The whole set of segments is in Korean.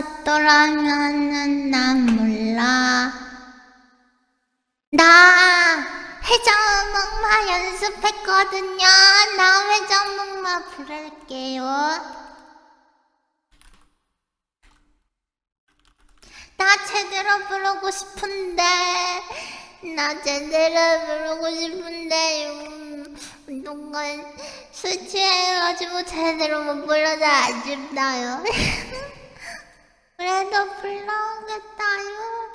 어떠라면은 난 몰라. 나 회전목마 연습했거든요. 나 회전목마 부를게요. 나 제대로 부르고 싶은데, 나 제대로 부르고 싶은데, 음, 누가 술 취해가지고 제대로 못 불러서 아쉽다요. 그래도 불러오겠다요.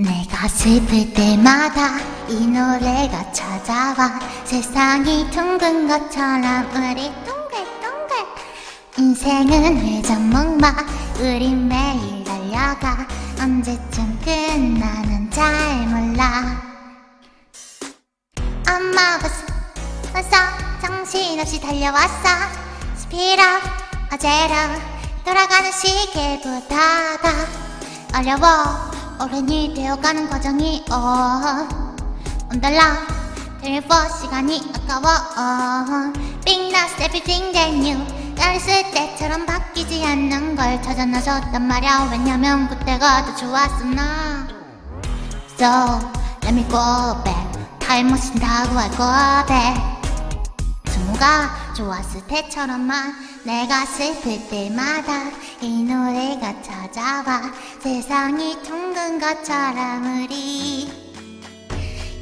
내가 슬플 때마다 이 노래가 찾아와 세상이 둥근 것처럼 우리 동글동글. 인생은 회전목마 우린 매일 달려가. 언제쯤 끝나는 잘 몰라. 엄마 벌써 벌써 정신없이 달려왔어. 스피드업 어제로 돌아가는 시계 보다가 어려워 어른이 되어가는 과정이 어 온달라. 들보 시간이 아까워 어. Nuts everything that new 어렸을 때처럼 바뀌지 않는 걸 찾아 나섰단 말야. 왜냐면 그때가 더 좋았어 나. So let me go back. 타임머신 타고 할 거배 스무가 좋았을 때처럼만 내가 슬플 때마다 이 노래가 찾아와 세상이 둥근 것처럼 우리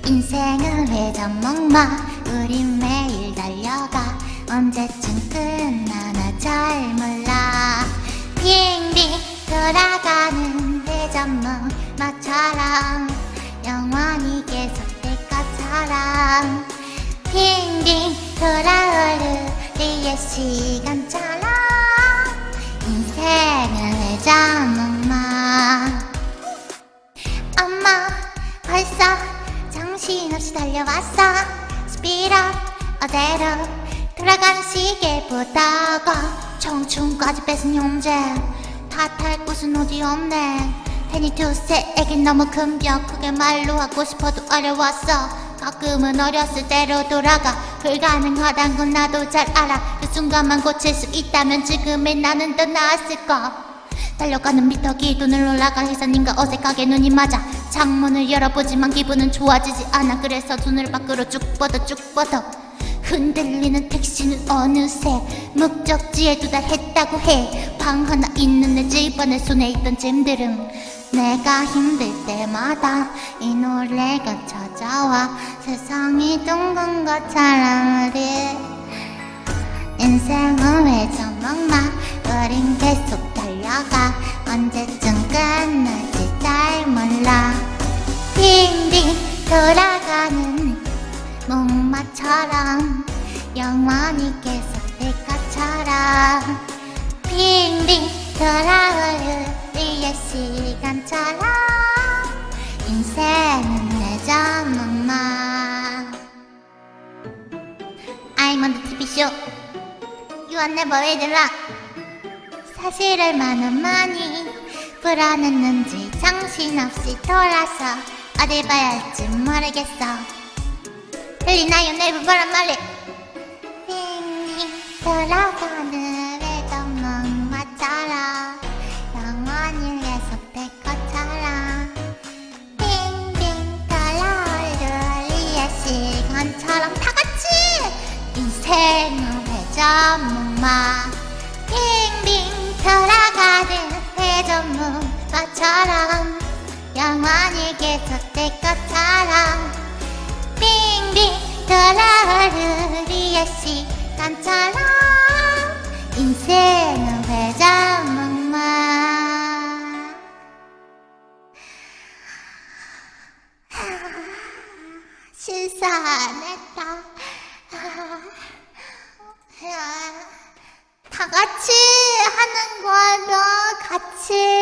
인생은 회전목마 우린 매일 달려가 언제쯤 끝나나 잘 몰라. 빙빙 돌아가는 회전목마처럼 영원히 계속될 것처럼 빙빙 돌아오는 우리의 시간처럼 인생은 회전목마. 엄마 벌써 정신없이 달려왔어. 스피드업 어제로 돌아가는 시계 보다가 청춘까지 뺏은 형제 탓할 곳은 어디 없네. 페니 투세에겐 너무 큰벽 크게 말로 하고 싶어도 어려웠어. 가끔은 어렸을 때로 돌아가 불가능하단 건 나도 잘 알아. 그 순간만 고칠 수 있다면 지금의 나는 더 나았을까 달려가는 미터기 눈을 올라가 회사님과 어색하게 눈이 맞아. 창문을 열어보지만 기분은 좋아지지 않아. 그래서 눈을 밖으로 쭉 뻗어 쭉 뻗어 흔들리는 택시는 어느새 목적지에 도달했다고 해 방 하나 있는 내 집안에 손에 있던 짐들은 내가 힘들 때마다 이 노래가 찾아와 세상이 둥근 것처럼 우리 인생은 회전목마 우린 계속 달려가? 언제쯤 끝날지 잘 몰라. 빙빙 시간처럼 인생은 회전목마. I'm on the TV show You are never with luck 사실 얼마나 많이 불안했는지 정신없이 돌아서 어딜 봐야 할지 모르겠어. 들리나요? 내 부 바람 말리 빙빙 돌아가는 회전목마. 빙빙 돌아가는 회전목마처럼 영원히 계속될 것처럼. 빙빙 돌아올 우리의 시간처럼 인생은 회 같이 하는 거면 같이